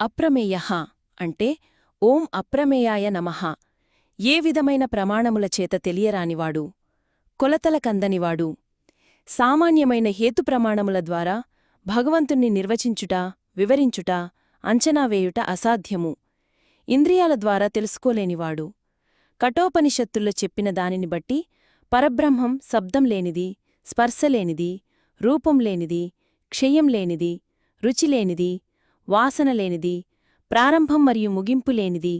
అప్రమేయ అంటే ఓం అప్రమేయాయ నమః. ఏ విధమైన ప్రమాణముల చేత తెలియరానివాడు? కొలతల కందనివాడు. సామాన్యమైన హేతుప్రమాణముల ద్వారా భగవంతుణ్ణి నిర్వచించుట వివరించుట అంచనావేయుట అసాధ్యము. ఇంద్రియాల ద్వారా తెలుసుకోలేనివాడు. కఠోపనిషత్తుల్లో చెప్పిన దానిని బట్టి పరబ్రహ్మం శబ్దం లేనిది స్పర్శలేనిది రూపం లేనిది క్షయం లేనిది రుచిలేనిది వాసన లేనిది ప్రారంభం మరియు ముగింపు లేనిది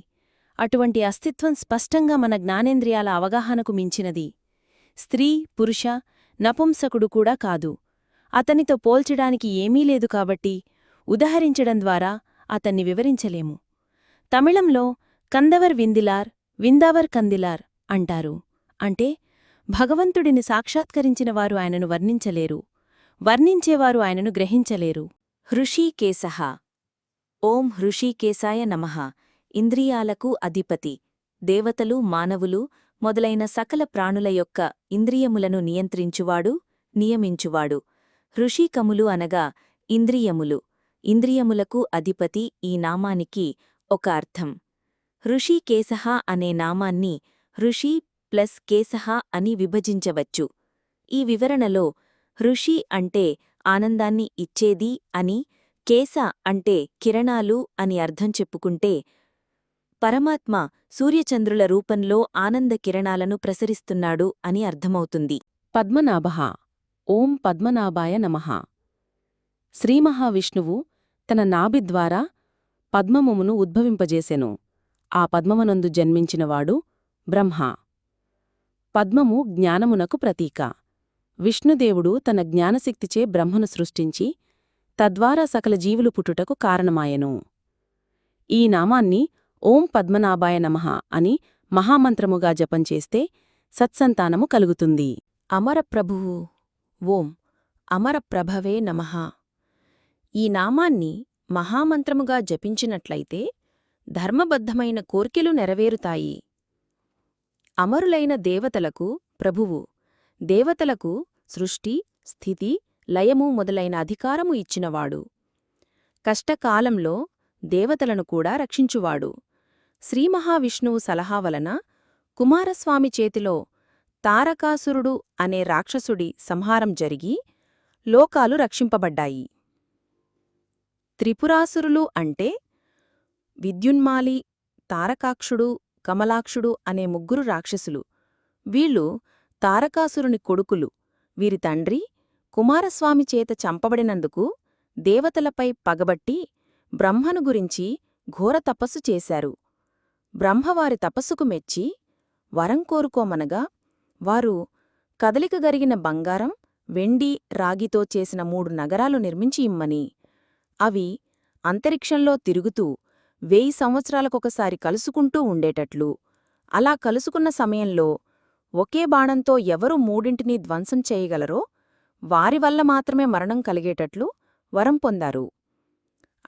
అటువంటి అస్తిత్వం స్పష్టంగా మన జ్ఞానేంద్రియాల అవగాహనకు మించినది. స్త్రీ పురుష నపుంసకుడు కూడా కాదు. అతనితో పోల్చడానికి ఏమీ లేదు కాబట్టి ఉదహరించడం ద్వారా అతన్ని వివరించలేము. తమిళంలో కందవర్ విందిలార్ విందావర్ కందిలార్ అంటారు. అంటే భగవంతుడిని సాక్షాత్కరించినవారు ఆయనను వర్ణించలేరు. వర్ణించేవారు ఆయనను గ్రహించలేరు. హృషీకేశ ఓం హృషీకేశాయ నమః. ఇంద్రియాలకు అధిపతి. దేవతలు మానవులు మొదలైన సకల ప్రాణుల యొక్క ఇంద్రియములను నియంత్రించువాడు నియమించువాడు. హృషీకములు అనగా ఇంద్రియములు. ఇంద్రియములకు అధిపతి ఈ నామానికి ఒక అర్థం. హృషీకేశః అనే నామాన్ని హృషి ప్లస్ కేశ అని విభజించవచ్చు. ఈ వివరణలో హృషి అంటే ఆనందాన్ని ఇచ్చేది అని కేశ అంటే కిరణాలు అని అర్థం చెప్పుకుంటే పరమాత్మ సూర్యచంద్రుల రూపంలో ఆనంద కిరణాలను ప్రసరిస్తున్నాడు అని అర్థమవుతుంది. పద్మనాభ. ఓం పద్మనాభాయ నమః. శ్రీమహావిష్ణువు తన నాభి ద్వారా పద్మమును ఉద్భవింపజేసెను. ఆ పద్మమనందు జన్మించినవాడు బ్రహ్మ. పద్మము జ్ఞానమునకు ప్రతీక. విష్ణుదేవుడు తన జ్ఞానశక్తిచే బ్రహ్మను సృష్టించి తద్వారా సకల జీవులు పుట్టుటకు కారణమాయెను. ఈ నామాన్ని ఓం పద్మనాభాయ నమః అని మహామంత్రముగా జపంచేస్తే సత్సంతానము కలుగుతుంది. అమరప్రభువు ఓం అమరప్రభవే నమః. ఈ నామాన్ని మహామంత్రముగా జపించినట్లయితే ధర్మబద్ధమైన కోర్కెలు నెరవేరుతాయి. అమరులైన దేవతలకు ప్రభువు దేవతలకు సృష్టి స్థితి లయము మొదలైన అధికారము ఇచ్చినవాడు. కష్టకాలంలో దేవతలను కూడా రక్షించువాడు. శ్రీమహావిష్ణువు సలహా వలన కుమారస్వామి చేతిలో తారకాసురుడు అనే రాక్షసుడి సంహారం జరిగి లోకాలు రక్షింపబడ్డాయి. త్రిపురాసురులు అంటే విద్యున్మాలి తారకాక్షుడు కమలాక్షుడు అనే ముగ్గురు రాక్షసులు. వీళ్ళు తారకాసురుని కొడుకులు. వీరి తండ్రి కుమారస్వామి చేత చంపబడినందుకు దేవతలపై పగబట్టి బ్రహ్మను గురించి ఘోర తపస్సు చేశారు. బ్రహ్మవారి తపస్సుకు మెచ్చి వరం కోరుకోమనగా వారు కదలికగరిగిన బంగారం వెండి రాగితో చేసిన మూడు నగరాలు నిర్మించి ఇమ్మని అవి అంతరిక్షంలో తిరుగుతూ వేయి సంవత్సరాలకొకసారి కలుసుకుంటూ ఉండేటట్లు. అలా కలుసుకున్న సమయంలో ఒకే బాణంతో ఎవరు మూడింటినీ ధ్వంసం చేయగలరో వారి వల్ల మాత్రమే మరణం కలిగేటట్లు వరం పొందారు.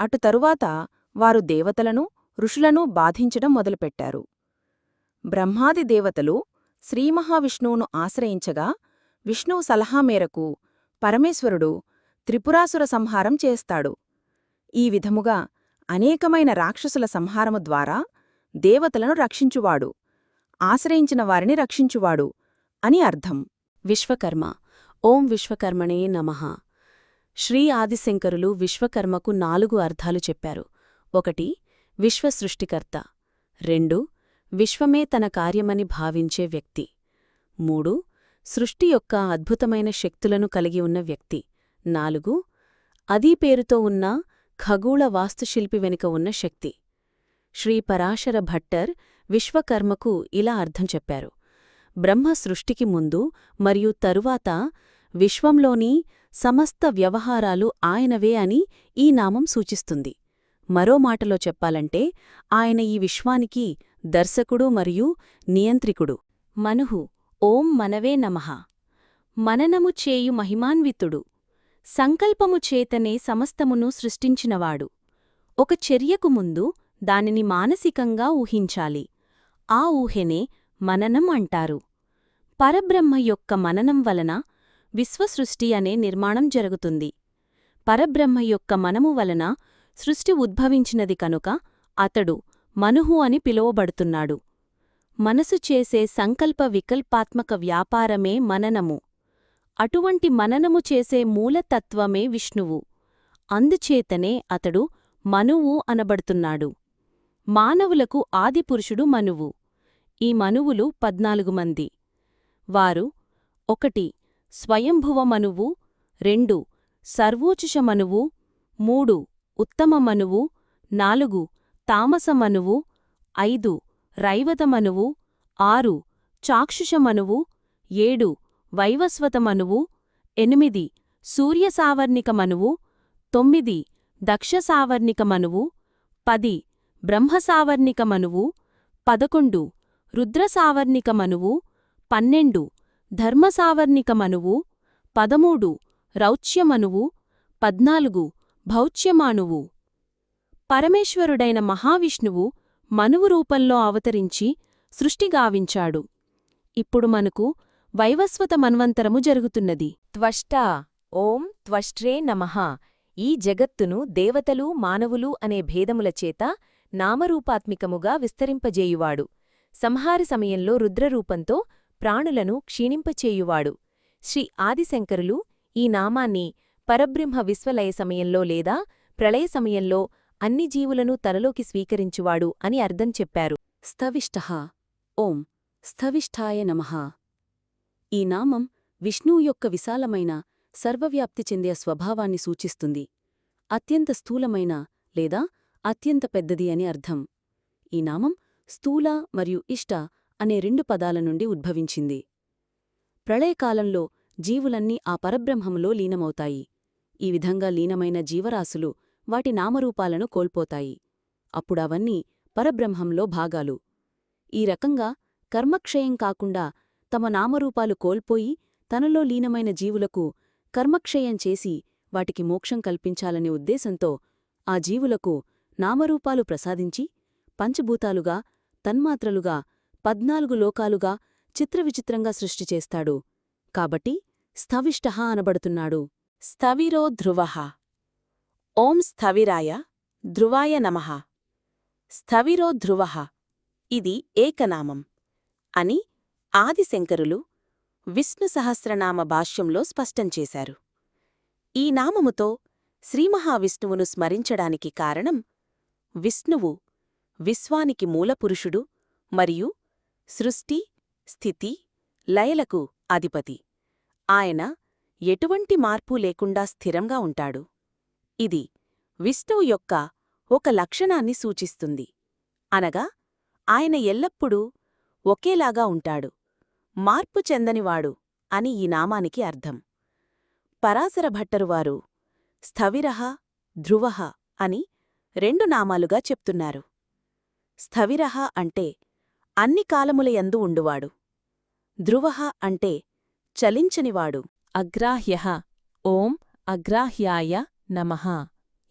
అటు తరువాత వారు దేవతలను ఋషులను బాధించడం మొదలుపెట్టారు. బ్రహ్మాది దేవతలు శ్రీమహావిష్ణువును ఆశ్రయించగా విష్ణువు సలహా మేరకు పరమేశ్వరుడు త్రిపురాసుర సంహారం చేస్తాడు. ఈ విధముగా అనేకమైన రాక్షసుల సంహారము ద్వారా దేవతలను రక్షించువాడు ఆశ్రయించిన వారిని రక్షించువాడు అని అర్థం. విశ్వకర్మ ఓం విశ్వకర్మణే నమః. శ్రీ ఆదిశంకరులు విశ్వకర్మకు నాలుగు అర్థాలు చెప్పారు. ఒకటి విశ్వసృష్టికర్త. రెండు విశ్వమే తన కార్యమని భావించే వ్యక్తి. మూడు సృష్టి యొక్క అద్భుతమైన శక్తులను కలిగి ఉన్న వ్యక్తి. నాలుగు అదీ పేరుతో ఉన్న ఖగోళ వాస్తుశిల్పి వెనుక ఉన్న శక్తి. శ్రీ పరాశర భట్టర్ విశ్వకర్మకు ఇలా అర్థం చెప్పారు. బ్రహ్మ సృష్టికి ముందు మరియు తరువాత విశ్వంలోని సమస్త వ్యవహారాలు ఆయనవే అని ఈ నామం సూచిస్తుంది. మరో మాటలో చెప్పాలంటే ఆయన ఈ విశ్వానికి దర్శకుడు మరియు నియంత్రికుడు. మనుహు ఓం మనవే నమః. మననము చేయు మహిమాన్వితుడు. సంకల్పము చేతనే సమస్తమును సృష్టించినవాడు. ఒక చర్యకు ముందు దానిని మానసికంగా ఊహించాలి. ఆ ఊహెనే మననం అంటారు. పరబ్రహ్మ యొక్క మననం వలన విశ్వసృష్టి అనే నిర్మాణం జరుగుతుంది. పరబ్రహ్మ యొక్క మనము వలన సృష్టి ఉద్భవించినది కనుక అతడు మనుహు అని పిలువబడుతున్నాడు. మనసు చేసే సంకల్ప వికల్పాత్మక వ్యాపారమే మననము. అటువంటి మననము చేసే మూలతత్వమే విష్ణువు. అందుచేతనే అతడు మనువు అనబడుతున్నాడు. మానవులకు ఆదిపురుషుడు మనువు. ఈ మనువులు పద్నాలుగు మంది. వారు ఒకటి స్వయంభువమనువు రెండు సర్వోచుషమనువు మూడు ఉత్తమమనువు నాలుగు తామసమనువు ఐదు రైవతమనువు ఆరు చాక్షుషమనువు ఏడు వైవస్వతమనువు ఎనిమిది సూర్యసావర్ణికమనువు తొమ్మిది దక్షసావర్ణికమనువు పది బ్రహ్మసావర్ణికమనువు పదకొండు రుద్రసావర్ణికమనువు పన్నెండు ధర్మసావర్ణికమనువు పదమూడు రౌచ్యమనువు పద్నాలుగు భౌచ్యమానువు. పరమేశ్వరుడైన మహావిష్ణువు మనువు రూపంలో అవతరించి సృష్టిగావించాడు ఇప్పుడు మనకు వైవస్వత మన్వంతరము జరుగుతున్నది. త్వష్టా ఓం త్వష్ట్రే నమః. ఈ జగత్తును దేవతలు మానవులు అనే భేదములచేత నామరూపాత్మికముగా విస్తరింపజేయువాడు. సంహార సమయంలో రుద్రరూపంతో ప్రాణులను క్షీణింపచేయువాడు. శ్రీ ఆదిశంకరులు ఈ నామాన్ని పరబ్రహ్మ విశ్వలయ సమయంలో లేదా ప్రళయ సమయంలో అన్ని జీవులను తలలోకి స్వీకరించువాడు అని అర్థం చెప్పారు. స్థవిష్ట. ఓం. స్థవిష్ఠాయ నమః. ఈ నామం విష్ణువు యొక్క విశాలమైన సర్వవ్యాప్తి చెందే స్వభావాన్ని సూచిస్తుంది. అత్యంత స్థూలమైన లేదా అత్యంత పెద్దది అని అర్థం. ఈ నామం స్థూల మరియు ఇష్ట అనే రెండు పదాల నుండి ఉద్భవించింది. ప్రళయకాలంలో జీవులన్నీ ఆ పరబ్రహ్మములో లీనమవుతాయి. ఈ విధంగా లీనమైన జీవరాశులు వాటి నామరూపాలను కోల్పోతాయి. అప్పుడవన్నీ పరబ్రహ్మంలో భాగాలు. ఈ రకంగా కర్మక్షయం కాకుండా తమ నామరూపాలు కోల్పోయి తనలో లీనమైన జీవులకు కర్మక్షయం చేసి వాటికి మోక్షం కల్పించాలనే ఉద్దేశంతో ఆ జీవులకు నామరూపాలు ప్రసాదించి పంచభూతాలుగా తన్మాత్రలుగా పద్నాలుగు లోకాలుగా చిత్రవిచిత్రంగా సృష్టి చేస్తాడు కాబట్టి స్థవిష్ట అనబడుతున్నాడు. స్థవిరో ధ్రువ. ఓం స్థవిరాయ ధ్రువాయ నమః. స్థవిరో ధ్రువ. ఇది ఏకనామం అని ఆదిశంకరులు విష్ణు సహస్రనామ భాష్యంలో స్పష్టంచేశారు ఈ నామముతో శ్రీమహావిష్ణువును స్మరించడానికి కారణం విష్ణువు విశ్వానికి మూలపురుషుడు మరియు సృష్టి స్థితి లయలకు అధిపతి. ఆయన ఎటువంటి మార్పు లేకుండా స్థిరంగా ఉంటాడు. ఇది విష్ణువు యొక్క ఒక లక్షణాన్ని సూచిస్తుంది. అనగా ఆయన ఎల్లప్పుడూ ఒకేలాగా ఉంటాడు. మార్పు చెందనివాడు అని ఈ నామానికి అర్థం. పరాశర భట్టరువారు స్థవిరః ధ్రువహ అని రెండు నామాలుగా చెప్తున్నారు. స్థవిరః అంటే అన్ని కాలములయందు ఉండువాడు. ధ్రువ అంటే చలించనివాడు. అగ్రాహ్య ఓం అగ్రాహ్యాయ నమః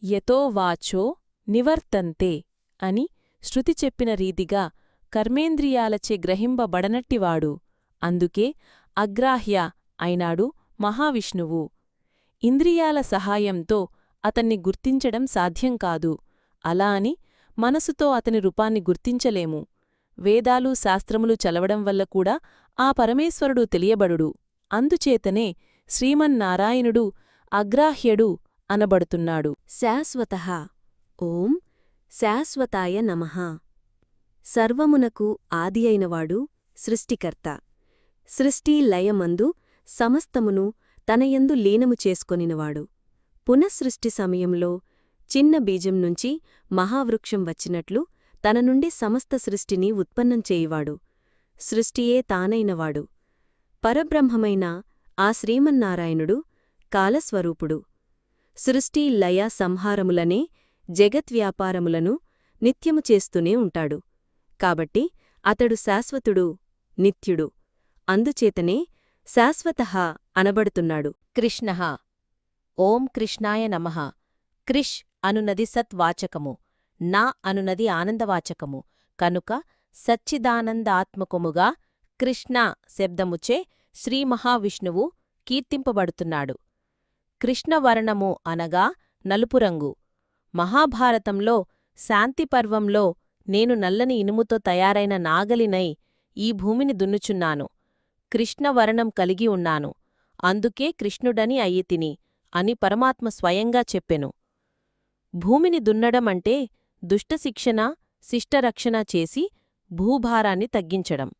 యతో వాచో నివర్తంతే అని శృతి చెప్పిన రీతిగా కర్మేంద్రియాలచే గ్రహింపబడనట్టివాడు. అందుకే అగ్రాహ్య అయినాడు మహావిష్ణువు. ఇంద్రియాల సహాయంతో అతన్ని గుర్తించడం సాధ్యం కాదు. అలా అని మనసుతో అతని రూపాన్ని గుర్తించలేము. వేదాలు శాస్త్రములు చలవడం వల్ల కూడా ఆ పరమేశ్వరుడు తెలియబడుడు. అందుచేతనే శ్రీమన్నారాయణుడు అగ్రాహ్యడు అనబడుతున్నాడు. శాశ్వత. ఓం శాశ్వతాయ నమః. సర్వమునకు ఆది అయినవాడు సృష్టికర్త. సృష్టి లయమందు సమస్తమును తనయందు లీనము చేసుకొనినవాడు. పునఃసృష్టి సమయంలో చిన్న బీజం నుంచి మహావృక్షం వచ్చినట్లు తన నుండి సమస్త సృష్టిని ఉత్పన్నం చేయువాడు. సృష్టియే తానైనవాడు. పరబ్రహ్మమైన ఆ శ్రీమన్నారాయణుడు కాలస్వరూపుడు. సృష్టి లయ సంహారములనే జగద్వ్యాపారములను నిత్యము చేస్తూనే ఉంటాడు. కాబట్టి అతడు శాశ్వతుడు నిత్యుడు. అందుచేతనే శాశ్వత అనబడుతున్నాడు. కృష్ణ. ఓం కృష్ణాయ నమః. కృష్ అనునది సత్వాచకము. నా అనునది ఆనందవాచకము. కనుక సచ్చిదానందాత్మకముగా కృష్ణ శబ్దముచే శ్రీమహావిష్ణువు కీర్తింపబడుతున్నాడు. కృష్ణవర్ణము అనగా నలుపురంగు మహాభారతంలో శాంతిపర్వంలో నేను నల్లని ఇనుముతో తయారైన నాగలినై ఈ భూమిని దున్నుచున్నాను. కృష్ణవర్ణం కలిగి ఉన్నాను. అందుకే కృష్ణుడని అయ్యితిని అని పరమాత్మ స్వయంగా చెప్పెను. భూమిని దున్నడమంటే దుష్టశిక్షణ శిష్టరక్షణ చేసి భూభారాన్ని తగ్గించడం.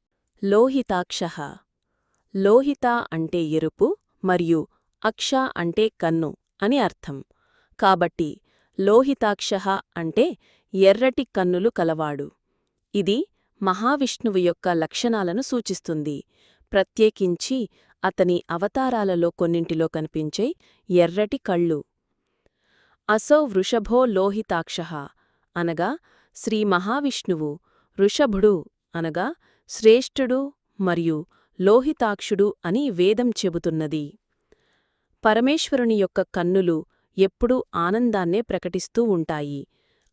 లోహితాక్ష. లోహిత అంటే ఎరుపు మరియు అక్ష అంటే కన్ను అని అర్థం. కాబట్టి లోహితాక్ష అంటే ఎర్రటి కన్నులు కలవాడు. ఇది మహావిష్ణువు యొక్క లక్షణాలను సూచిస్తుంది. ప్రత్యేకించి అతని అవతారాలలో కొన్నింటిలో కనిపించే ఎర్రటి కళ్ళు. అసౌ వృషభో లోహితాక్ష. అనగా శ్రీ మహావిష్ణువు ఋషభుడు అనగా శ్రేష్ఠుడు మరియు లోహితాక్షుడు అని వేదం చెబుతున్నది. పరమేశ్వరుని యొక్క కన్నులు ఎప్పుడూ ఆనందాన్నే ప్రకటిస్తూ ఉంటాయి.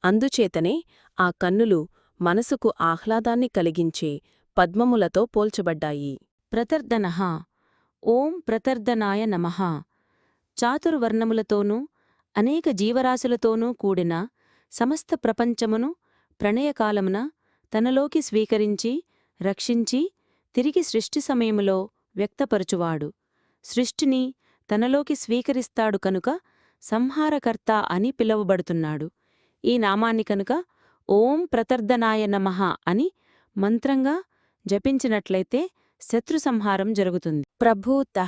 అందుచేతనే ఆ కన్నులు మనసుకు ఆహ్లాదాన్ని కలిగించే పద్మములతో పోల్చబడ్డాయి. ప్రతర్దన ఓం ప్రతర్దనాయ నమ. చాతుర్వర్ణములతోనూ అనేక జీవరాశులతోనూ కూడిన సమస్త ప్రపంచమును ప్రణయకాలమున తనలోకి స్వీకరించి రక్షించి తిరిగి సృష్టి సమయములో వ్యక్తపరుచువాడు. సృష్టిని తనలోకి స్వీకరిస్తాడు కనుక సంహారకర్త అని పిలువబడుతున్నాడు. ఈ నామాన్ని కనుక ఓం ప్రతర్దనాయ నమః అని మంత్రంగా జపించినట్లయితే శత్రు సంహారం జరుగుతుంది. ప్రభూత.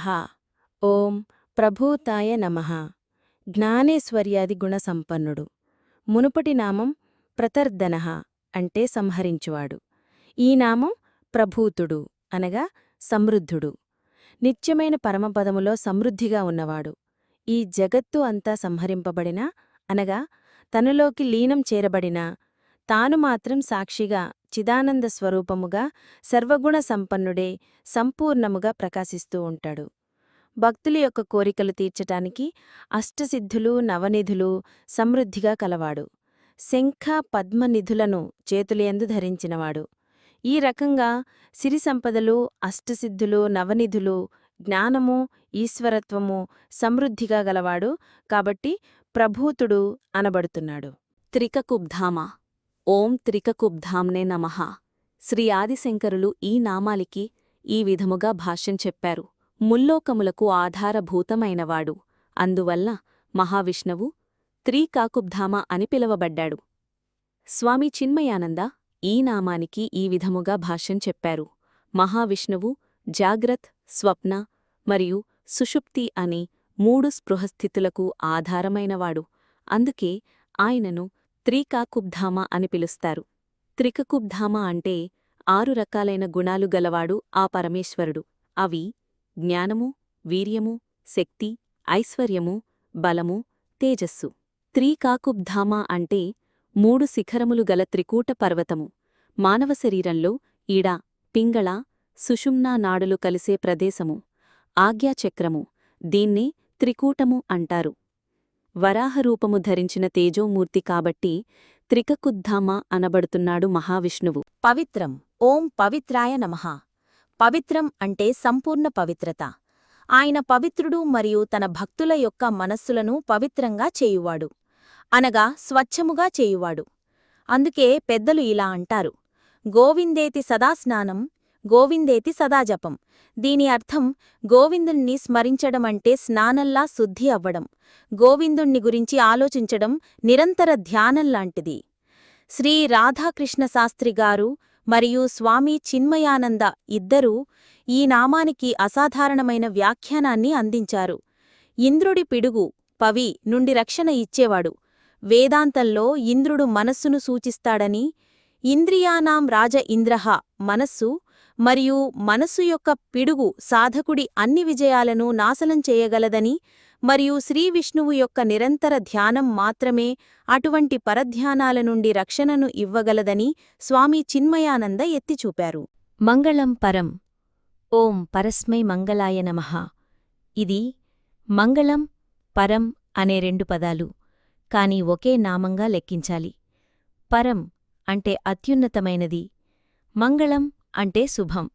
ఓం ప్రభూతాయ నమ. జ్ఞానేశ్వర్యాది గుణసంపన్నుడు. మునుపటి నామం ప్రతర్దన అంటే సంహరించువాడు. ఈ నామం ప్రభూతుడు అనగా సమృద్ధుడు. నిత్యమైన పరమపదములో సమృద్ధిగా ఉన్నవాడు. ఈ జగత్తు అంతా సంహరింపబడినా అనగా తనలోకి లీనం చేరబడినా తాను మాత్రం సాక్షిగా చిదానంద స్వరూపముగా సర్వగుణ సంపన్నుడే సంపూర్ణముగా ప్రకాశిస్తూ ఉంటాడు. భక్తుల యొక్క కోరికలు తీర్చటానికి అష్టసిద్ధులు నవనిధులు సమృద్ధిగా కలవాడు. శంఖ పద్మనిధులను చేతులయందు ధరించినవాడు. ఈ రకంగా సిరి సంపదలు అష్టసిద్ధులు నవనిధులు జ్ఞానము ఈశ్వరత్వము సమృద్ధిగా గలవాడు కాబట్టి ప్రభూతుడు అనబడుతున్నాడు. త్రికకుబ్ధామ. ఓం త్రికకుబ్ధాంనే నమః. శ్రీ ఆదిశంకరులు ఈ నామాలికి ఈ విధముగా భాష్యం చెప్పారు. ముల్లోకములకు ఆధారభూతమైనవాడు. అందువల్ల మహావిష్ణువు త్రికాకుబ్ధామ అని పిలువబడ్డాడు. స్వామి చిన్మయానంద ఈ నామానికి ఈ విధముగా భాష్యం చెప్పారు. మహావిష్ణువు జాగ్రత్ స్వప్న మరియు సుషుప్తి అని మూడు స్పృహస్థితులకు ఆధారమైనవాడు. అందుకే ఆయనను త్రికాకుబ్ధామ అని పిలుస్తారు. త్రికకుబ్ధామ అంటే ఆరు రకాలైన గుణాలు గలవాడు ఆ పరమేశ్వరుడు. అవి జ్ఞానము వీర్యము శక్తి ఐశ్వర్యము బలము తేజస్సు. త్రీకాకుబ్ధామా అంటే మూడు శిఖరములు గల త్రికూట పర్వతము. మానవ శరీరంలో ఈడ పింగళ సుషుమ్నా నాడులు కలిసే ప్రదేశము. ఆజ్ఞాచక్రము దీన్నే త్రికూటము అంటారు. వరాహరూపము ధరించిన తేజోమూర్తి కాబట్టి త్రికకుద్ధామ అనబడుతున్నాడు మహావిష్ణువు. పవిత్రం. ఓం పవిత్రాయ నమః. పవిత్రం అంటే సంపూర్ణ పవిత్రత. ఆయన పవిత్రుడు మరియు తన భక్తుల యొక్క మనస్సులను పవిత్రంగా చేయువాడు. అనగా స్వచ్ఛముగా చేయువాడు. అందుకే పెద్దలు ఇలా అంటారు. గోవిందేతి సదా స్నానం గోవిందేతి సదా జపం దీని అర్థం గోవిందుణ్ణి స్మరించడమంటే స్నానంలా శుద్ధి అవ్వడం గోవిందుణ్ణి గురించి ఆలోచించడం నిరంతర ధ్యానంలాంటిది. శ్రీ రాధాకృష్ణ గారు మరియు స్వామి చిన్మయానంద ఇద్దరూ ఈ నామానికి అసాధారణమైన వ్యాఖ్యానాన్ని అందించారు. ఇంద్రుడి పిడుగు పవి నుండి రక్షణ ఇచ్చేవాడు. వేదాంతంలో ఇంద్రుడు మనస్సును సూచిస్తాడని ఇంద్రియానాం రాజ ఇంద్రహ మనస్సు మరియు మనస్సు యొక్క పిడుగు సాధకుడి అన్ని విజయాలను నాశనం చేయగలదని మరియు శ్రీవిష్ణువు యొక్క నిరంతర ధ్యానం మాత్రమే అటువంటి పరధ్యానాల నుండి రక్షణను ఇవ్వగలదని స్వామి చిన్మయానంద ఎత్తిచూపారు. మంగళం పరం. ఓం పరస్మై మంగళాయ నమః. ఇది మంగళం పరం అనే రెండు పదాలు కాని ఒకే నామంగా లెక్కించాలి. పరం అంటే అత్యున్నతమైనది మంగళం అంటే శుభం.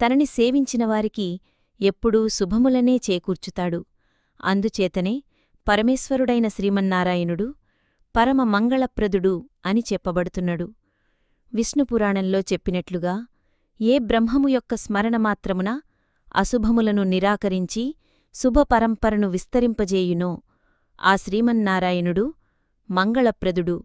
తనని సేవించినవారికి ఎప్పుడూ శుభములనే చేకూర్చుతాడు. అందుచేతనే పరమేశ్వరుడైన శ్రీమన్నారాయణుడు పరమ మంగళప్రదుడు అని చెప్పబడుతున్నడు. విష్ణుపురాణంలో చెప్పినట్లుగా ఏ బ్రహ్మము యొక్క స్మరణమాత్రమున అశుభములను నిరాకరించి శుభపరంపరను విస్తరింపజేయునో ఆ శ్రీమన్నారాయణుడు మంగళప్రదుడు.